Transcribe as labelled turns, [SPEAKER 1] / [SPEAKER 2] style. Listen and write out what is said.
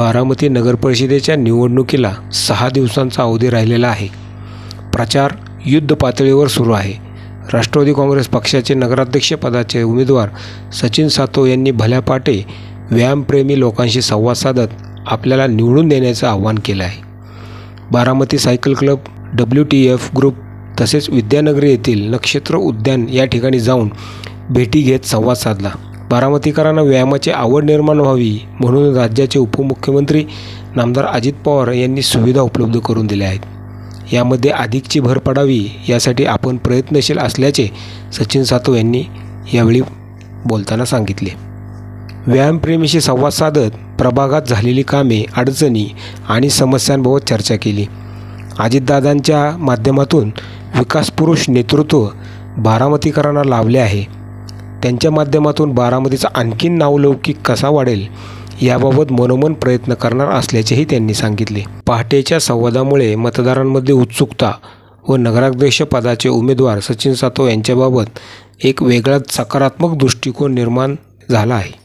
[SPEAKER 1] बारामती नगरपरिषदेच्या निवडणुकीला सहा दिवसांचा अवधी राहिलेला आहे. प्रचार युद्ध पातळीवर सुरू आहे. राष्ट्रवादी काँग्रेस पक्षाचे नगराध्यक्षपदाचे उमेदवार सचिन सातव यांनी भल्या पाटे व्यायामप्रेमी लोकांशी संवाद साधत आपल्याला निवडून देण्याचं आवाहन केलं आहे. Baramati cycle club W T F group तसेच विद्यानगरी येथील नक्षत्र उद्यान या ठिकाणी जाऊन भेटी घेत संवाद साधला. बारामतीकरांना व्यायामाची आवड निर्माण व्हावी म्हणून राज्याचे उपमुख्यमंत्री नामदार अजित पवार यांनी सुविधा उपलब्ध करून दिल्या आहेत. यामध्ये अधिकची भर पडावी यासाठी आपण प्रयत्नशील असल्याचे सचिन सातव यांनी यावेळी बोलताना सांगितले. व्यायामप्रेमीशी संवाद साधत प्रभागात झालेली कामे अडचणी आणि समस्यांबाबत चर्चा केली. अजितदादांच्या माध्यमातून विकासपुरुष नेतृत्व बारामतीकरांना लाभले आहे. त्यांच्या माध्यमातून बारामतीचा आणखीन नावलौकिक कसा वाढेल याबाबत मनोमन प्रयत्न करणार असल्याचेही त्यांनी सांगितले. पहाटेच्या संवादामुळे मतदारांमध्ये उत्सुकता व नगराध्यक्ष पदाचे उमेदवार सचिन सातव यांच्याबाबत एक वेगळाच सकारात्मक दृष्टिकोन निर्माण झाला आहे.